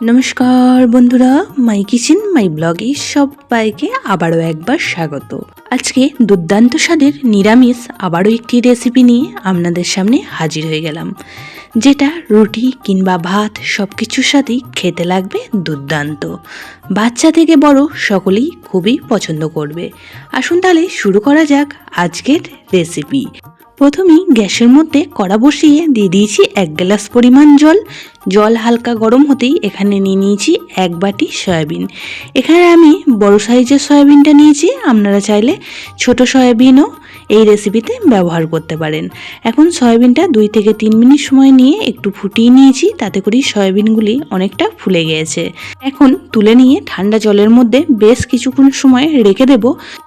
নমস্কার বন্ধুরা, মাই কিচেন, মাই ব্লগে সবাইকে আবারও একবার স্বাগত। আজকে দুর্দান্ত স্বাদের নিরামিষ আবারও একটি রেসিপি নিয়ে আপনাদের সামনে হাজির হয়ে গেলাম, যেটা রুটি কিংবা ভাত সব কিছুর সাথেই খেতে লাগবে দুর্দান্ত। বাচ্চা থেকে বড় সকলেই খুবই পছন্দ করবে। আসুন তাহলে শুরু করা যাক আজকের রেসিপি প্রথমেই গ্যাসের মধ্যে কড়া বসিয়ে দিয়ে দিয়েছি এক গ্লাস পরিমাণ জল। জল হালকা গরম হতেই এখানে নিয়ে নিয়েছি এক বাটি সয়াবিন। এখানে আমি বড় সাইজের সয়াবিনটা নিয়েছি, আপনারা চাইলে ছোট সয়াবিনও এই রেসিপিতে ব্যবহার করতে পারেন। এখন সয়াবিনটা দুই থেকে তিন মিনিট সময় নিয়ে একটু ফুটিয়ে নিয়েছি, তাতে করেই সয়াবিনগুলি অনেকটা ফুলে গিয়েছে। এখন তুলে নিয়ে ঠান্ডা জলের মধ্যে বেশ কিছুক্ষণ সময় রেখে দেব,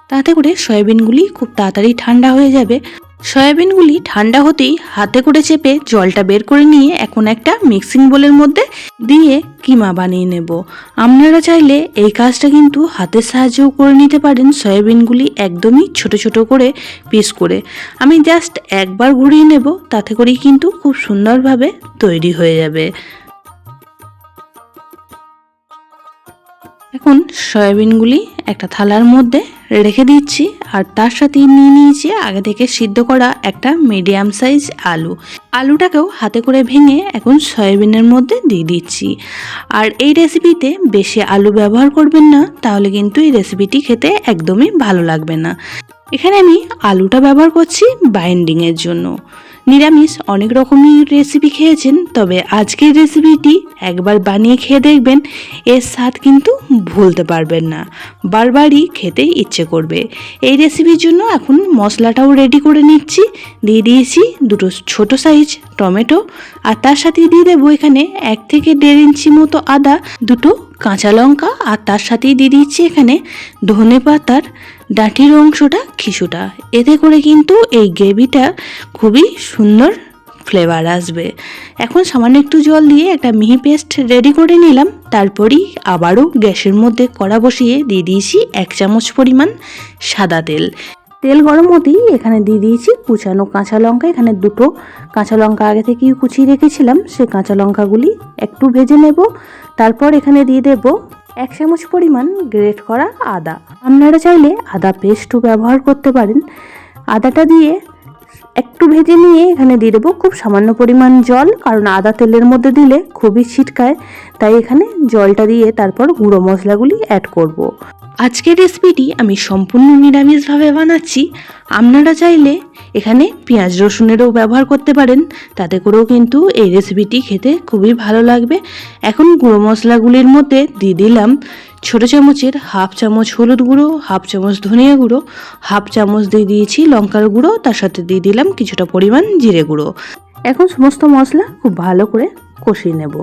তাতে করে সয়াবিনগুলি খুব তাড়াতাড়ি ঠান্ডা হয়ে যাবে। সয়াবিনগুলি ঠান্ডা হতেই হাতে করে চেপে জলটা বের করে নিয়ে এখন একটা মিক্সিং বোলের মধ্যে দিয়ে কিমা বানিয়ে নেব। আপনারা চাইলে এই কাজটা কিন্তু হাতের সাহায্যেও করে নিতে পারেন সয়াবিনগুলি একদমই ছোট ছোট করে পিস করে। আমি জাস্ট একবার ঘুরিয়ে নেব, তাতে করেই কিন্তু খুব সুন্দরভাবে তৈরি হয়ে যাবে। এখন সয়াবিনগুলি একটা থালার মধ্যে রেখে দিচ্ছি আর তার সাথে নিয়ে নিয়েছি আগে থেকে সিদ্ধ করা একটা মিডিয়াম সাইজ আলু। আলুটাকেও হাতে করে ভেঙে এখন সয়াবিনের মধ্যে দিয়ে দিচ্ছি। আর এই রেসিপিতে বেশি আলু ব্যবহার করবেন না, তাহলে কিন্তু এই রেসিপিটি খেতে একদমই ভালো লাগবে না। এখানে আমি আলুটা ব্যবহার করছি বাইন্ডিংয়ের জন্য। নিরামিষ অনেক রকমই রেসিপি খেয়েছেন, তবে আজকের রেসিপিটি একবার বানিয়ে খেয়ে দেখবেন, এর স্বাদ কিন্তু ভুলতে পারবেন না। বারবারই খেতে ইচ্ছে করবে। এই রেসিপির জন্য এখন মশলাটাও রেডি করে নিচ্ছি। দিয়ে দিয়েছি দুটো ছোট সাইজ টমেটো, আর তার সাথে দিয়ে দেবো এখানে এক থেকে দেড় ইঞ্চি মতো আদা, দুটো কাঁচা লঙ্কা আর তার সাথেই দিয়ে দিচ্ছি এখানে ধনে পাতার ডাঁটির অংশটা খিসুটা এতে করে কিন্তু এই গ্রেভিটা খুবই সুন্দর ফ্লেভার আসবে। এখন সামান্য একটু জল দিয়ে একটা মিহি পেস্ট রেডি করে নিলাম। তারপরেই আবারও গ্যাসের মধ্যে কড়া বসিয়ে দিয়ে দিয়েছি এক চামচ পরিমাণ সাদা তেল। তেল গরম হতেই এখানে দিয়ে দিয়েছি কুচানো কাঁচা লঙ্কা। এখানে দুটো কাঁচা লঙ্কা আগে থেকেই কুচিয়ে রেখেছিলাম। সেই কাঁচা লঙ্কাগুলি একটু ভেজে নেব। তারপর এখানে দিয়ে দেব এক চামচ পরিমাণ গ্রেট করা আদা। আপনারা চাইলে আদা পেস্টও ব্যবহার করতে পারেন। আদাটা দিয়ে একটু ভেজে নিয়ে এখানে দিয়ে দেবো খুব সামান্য পরিমাণ জল। কারণ আদা তেলের মধ্যে দিলে খুবই ছিটকায়। তাই এখানে জলটা দিয়ে তারপর গুঁড়ো মশলাগুলি অ্যাড করব। আজকের রেসিপিটি আমি সম্পূর্ণ নিরামিষভাবে বানাচ্ছি। আপনারা চাইলে এখানে পেঁয়াজ রসুনেরও ব্যবহার করতে পারেন। তাতে করেও কিন্তু এই রেসিপিটি খেতে খুবই ভালো লাগবে। এখন গুঁড়ো মশলাগুলির মধ্যে দিয়ে দিলাম ছোটো চামচের হাফ চামচ হলুদ গুঁড়ো, হাফ চামচ ধনিয়া গুঁড়ো, হাফ চামচ দিয়ে দিয়েছি লঙ্কার গুঁড়ো, তার সাথে দিয়ে দিলাম কিছুটা পরিমাণ জিরে গুঁড়ো। এখন সমস্ত মশলা খুব ভালো করে কষিয়ে নেব।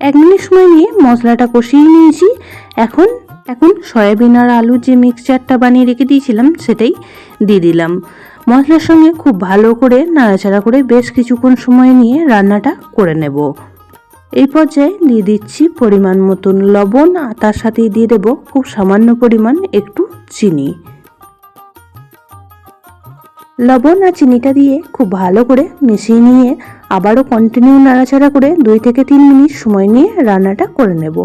এক মিনিট সময় নিয়ে মশলাটা কষিয়ে নিয়েছি। এখন এখন সয়াবিন আর আলুর যে মিক্সচারটা বানিয়ে রেখে দিয়েছিলাম, সেটাই দিয়ে দিলাম। মশলার সঙ্গে খুব ভালো করে নাড়াচাড়া করে বেশ কিছুক্ষণ সময় নিয়ে রান্নাটা করে নেব। এই পর্যায়ে দিয়ে দিচ্ছি পরিমাণ মতন লবণ, আর তার সাথেই দিয়ে দেব খুব সামান্য পরিমাণ একটু চিনি। লবণ আর চিনিটা দিয়ে খুব ভালো করে মিশিয়ে নিয়ে আবারও কন্টিনিউ নাড়াচাড়া করে দুই থেকে তিন মিনিট সময় নিয়ে রান্নাটা করে নেব।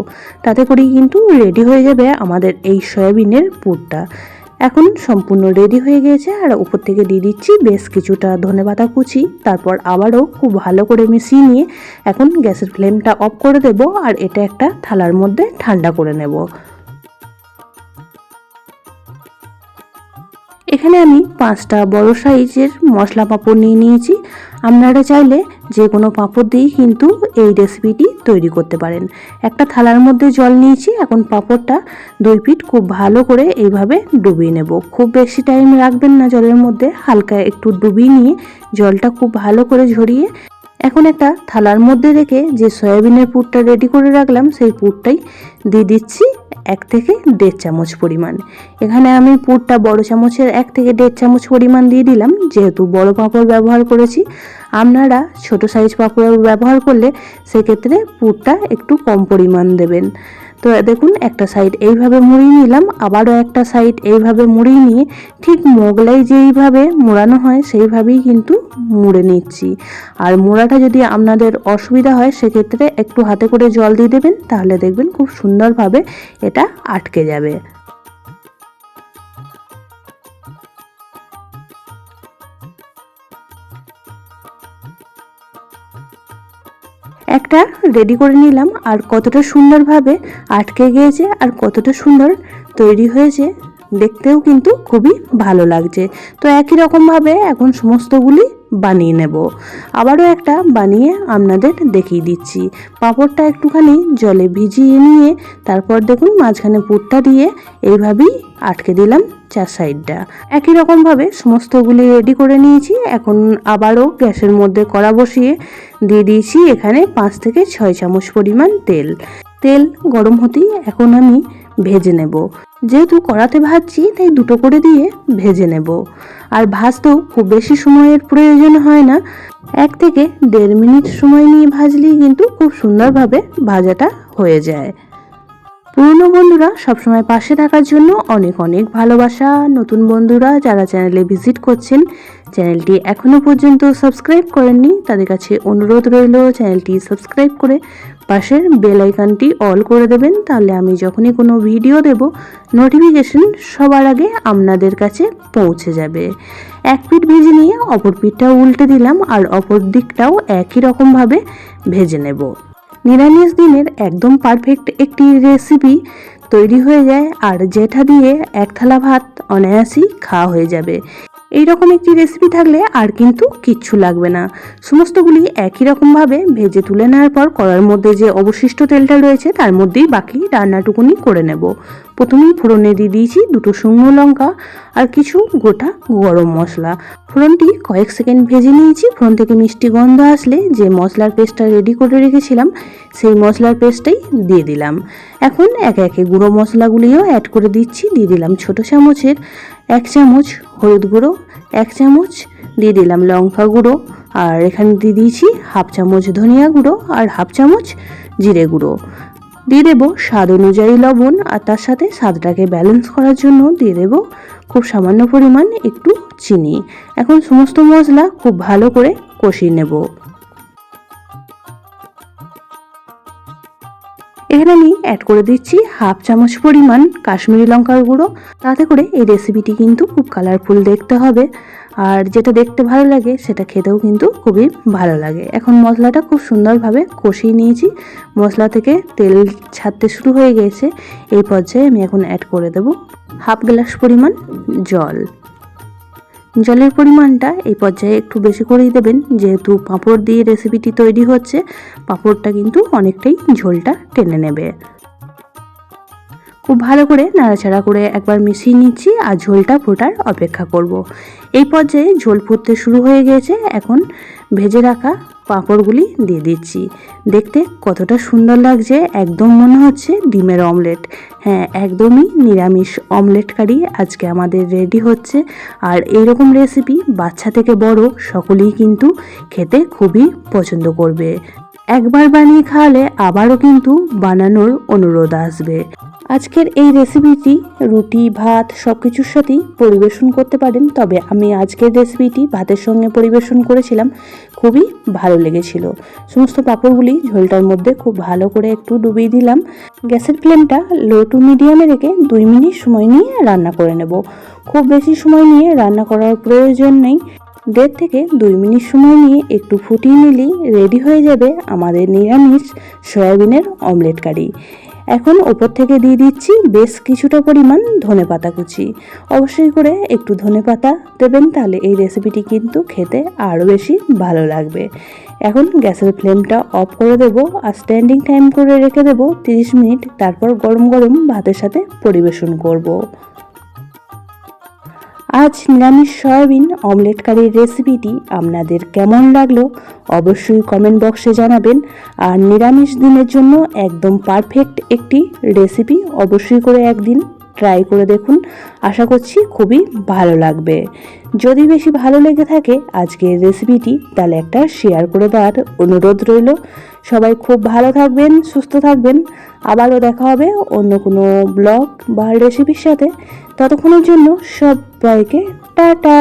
তাতে করেই কিন্তু রেডি হয়ে যাবে আমাদের এই সয়াবিনের পুরটা। এখন সম্পূর্ণ রেডি হয়ে গিয়েছে আর উপর থেকে দিয়ে দিচ্ছি বেশ কিছুটা ধনে পাতা কুচি। তারপর আবারও খুব ভালো করে মিশিয়ে নিয়ে এখন গ্যাসের ফ্লেমটা অফ করে দেব আর এটা একটা থালার মধ্যে ঠান্ডা করে নেব। এখানে আমি পাঁচটা বড় সাইজের মশলা পাঁপড় নিয়ে নিয়েছি। আপনারা চাইলে যে কোনো পাঁপড় দিয়েই কিন্তু এই রেসিপিটি তৈরি করতে পারেন। একটা থালার মধ্যে জল নিয়েছি, এখন পাঁপড়টা দুই পিঠ খুব ভালো করে এইভাবে ডুবিয়ে নেব। খুব বেশি টাইম রাখবেন না জলের মধ্যে, হালকা একটু ডুবিয়ে নিয়ে জলটা খুব ভালো করে ঝরিয়ে এখন একটা থালার মধ্যে রেখে যে সয়াবিনের পুরটা রেডি করে রাখলাম, সেই পুরটাই দিয়ে দিচ্ছি। এক থেকে দেড় চামচ পরিমাণ। এখানে আমি পুরটা বড় চামচের এক থেকে দেড় চামচ পরিমাণ দিয়ে দিলাম, যেহেতু বড় পাঁপড় ব্যবহার করেছি। আপনারা ছোট সাইজ পাঁপড় ব্যবহার করলে সেক্ষেত্রে পুরটা একটু কম পরিমাণ দেবেন। তো দেখুন, একটা সাইড এইভাবে মুড়িয়ে নিলাম, আবারও একটা সাইড এইভাবে মুড়িয়ে নিয়ে ঠিক মোগলাই যেইভাবে মোড়ানো হয় সেইভাবেই কিন্তু মুড়ে নিচ্ছি। আর মোড়াটা যদি আপনাদের অসুবিধা হয়, সেক্ষেত্রে একটু হাতে করে জল দিয়ে দেবেন, তাহলে দেখবেন খুব সুন্দরভাবে এটা আটকে যাবে। একটা রেডি করে নিলাম আর কতটা সুন্দরভাবে আটকে গিয়েছে আর কতটা সুন্দর তৈরি হয়েছে, দেখতেও কিন্তু খুবই ভালো লাগছে। তো একই রকমভাবে এখন সমস্তগুলি বানিয়ে নেব। আবারও একটা বানিয়ে আপনাদের দেখিয়ে দিচ্ছি। পাঁপড়টা একটুখানি জলে ভিজিয়ে নিয়ে তারপর দেখুন মাঝখানে পুরটা দিয়ে এইভাবেই আটকে দিলাম চার সাইডটা। একই রকমভাবে সমস্তগুলি রেডি করে নিয়েছি। এখন আবারও গ্যাসের মধ্যে কড়া বসিয়ে দিয়ে দিয়েছি এখানে পাঁচ থেকে ছয় চামচ পরিমাণ তেল। তেল গরম হতেই এখন আমি ভেজে নেব। যেহেতু কড়াতে ভাজছি, তাই দুটো করে দিয়ে ভেজে নেব। আর ভাজতেও খুব বেশি সময়ের প্রয়োজন হয় না। এক থেকে দেড় মিনিট সময় নিয়ে ভাজলেই কিন্তু খুব সুন্দরভাবে ভাজাটা হয়ে যায়। পুরনো বন্ধুরা সবসময় পাশে থাকার জন্য অনেক অনেক ভালোবাসা। নতুন বন্ধুরা যারা চ্যানেলে ভিজিট করছেন, চ্যানেলটি এখনও পর্যন্ত সাবস্ক্রাইব করেননি, তাদের কাছে অনুরোধ রইল চ্যানেলটি সাবস্ক্রাইব করে পাশের বেল অল করে দেবেন, তাহলে আমি যখনই কোনো ভিডিও দেব, নোটিফিকেশন সবার আগে আপনাদের কাছে পৌঁছে যাবে। এক পিঠ ভেজে নিয়ে অপর পিঠটাও উল্টে দিলাম, আর অপর দিকটাও একই রকমভাবে ভেজে নেব। নিরামিষ দিনের একদম পারফেক্ট একটি রেসিপি তৈরি হয়ে যায় আর যেটা দিয়ে এক থালা ভাত অনায়াসেই খাওয়া হয়ে যাবে। এই রকম একটি রেসিপি থাকলে আর কিন্তু কিচ্ছু লাগবে না। সমস্তগুলি একই রকমভাবে ভেজে তুলে নেওয়ার পর কড়ার মধ্যে যে অবশিষ্ট তেলটা রয়েছে তার মধ্যেই বাকি রান্নাটুকুনি করে নেব। প্রথমেই ফোড়নে দিয়ে দিয়েছি দুটো শুকনো লঙ্কা আর কিছু গোটা গরম মশলা। ফোড়নটি কয়েক সেকেন্ড ভেজে নিয়েছি। ফোড়ন থেকে মিষ্টি গন্ধ আসলে যে মশলার পেস্টটা রেডি করে রেখেছিলাম, সেই মশলার পেস্টটাই দিয়ে দিলাম। এখন একে একে গুঁড়ো মশলাগুলিও অ্যাড করে দিচ্ছি। দিয়ে দিলাম ছোট চামচের এক চামচ হলুদ গুঁড়ো, এক চামচ দিয়ে দিলাম লঙ্কা গুঁড়ো আর এখানে দিয়ে দিয়েছি হাফ চামচ ধনিয়া গুঁড়ো আর হাফ চামচ জিরে গুঁড়ো। দিয়ে দেবো স্বাদ অনুযায়ী লবণ আর তার সাথে স্বাদটাকে ব্যালেন্স করার জন্য দিয়ে দেবো খুব সামান্য পরিমাণ একটু চিনি। এখন সমস্ত মশলা খুব ভালো করে কষিয়ে নেব। এখানে আমি অ্যাড করে দিচ্ছি হাফ চামচ পরিমাণ কাশ্মীরি লঙ্কার গুঁড়ো। তাতে করে এই রেসিপিটি কিন্তু খুব কালারফুল দেখতে হবে। আর যেটা দেখতে ভালো লাগে, সেটা খেতেও কিন্তু খুবই ভালো লাগে। এখন মশলাটা খুব সুন্দরভাবে কষিয়ে নিয়েছি। মশলা থেকে তেল ছাড়তে শুরু হয়ে গেছে। এই পর্যায়ে আমি এখন অ্যাড করে দেব হাফ গ্লাস পরিমাণ জল। জলের পরিমাণটা এই পর্যায়ে একটু বেশি করেই দেবেন। যেহেতু পাঁপড় দিয়ে রেসিপিটি তৈরি হচ্ছে, পাঁপড়টা কিন্তু অনেকটাই ঝোলটা টেনে নেবে। খুব ভালো করে নাড়াচাড়া করে একবার মিশিয়ে নিচ্ছি আর ঝোলটা ফোটার অপেক্ষা করব। এই পর্যায়ে ঝোল ফুটতে শুরু হয়ে গেছে। এখন ভেজে রাখা পাঁপড়গুলি দিয়ে দিচ্ছি। দেখতে কতটা সুন্দর লাগছে, একদম মনে হচ্ছে ডিমের অমলেট। হ্যাঁ একদমই নিরামিষ অমলেট কারি আজকে আমাদের রেডি হচ্ছে। আর এইরকম রেসিপি বাচ্চা থেকে বড় সকলেই কিন্তু খেতে খুবই পছন্দ করবে। একবার বানিয়ে খাওয়ালে আবারও কিন্তু বানানোর অনুরোধ আসবে। আজকের এই রেসিপিটি রুটি, ভাত সব কিছুর সাথেই পরিবেশন করতে পারেন। তবে আমি আজকের রেসিপিটি ভাতের সঙ্গে পরিবেশন করেছিলাম, খুবই ভালো লেগেছিল। সমস্ত পাঁপড়গুলি ঝোলটার মধ্যে খুব ভালো করে একটু ডুবিয়ে দিলাম। গ্যাসের ফ্লেমটা লো টু মিডিয়ামে রেখে দুই মিনিট সময় নিয়ে রান্না করে নেব। খুব বেশি সময় নিয়ে রান্না করার প্রয়োজন নেই। দেড় থেকে দুই মিনিট সময় নিয়ে একটু ফুটিয়ে নিলেই রেডি হয়ে যাবে আমাদের নিরামিষ সয়াবিনের অমলেট কারি। এখন ওপর থেকে দিয়ে দিচ্ছি বেশ কিছুটা পরিমাণ ধনে পাতা কুচি। অবশ্যই করে একটু ধনে পাতা দেবেন, তাহলে এই রেসিপিটি কিন্তু খেতে আরও বেশি ভালো লাগবে। এখন গ্যাসের ফ্লেমটা অফ করে দেব আর স্ট্যান্ডিং টাইম করে রেখে দেব তিরিশ মিনিট। তারপর গরম গরম ভাতের সাথে পরিবেশন করব। আজ নিরামিষ সয়াবিন অমলেট কারির রেসিপিটি আপনাদের কেমন লাগল অবশ্যই কমেন্ট বক্সে জানাবেন। আর নিরামিষ দিনের জন্য একদম পারফেক্ট একটি রেসিপি অবশ্যই করে একদিন ট্রাই করে দেখুন। আশা করছি খুবই ভালো লাগবে। যদি বেশি ভালো লেগে থাকে আজকের রেসিপিটি তাহলে একটা শেয়ার করে দেওয়ার অনুরোধ রইল। সবাই খুব ভালো থাকবেন, সুস্থ থাকবেন। আবারও দেখা হবে অন্য কোনো ব্লগ বা রেসিপির সাথে। ততক্ষণের জন্য সবাইকে টাটা!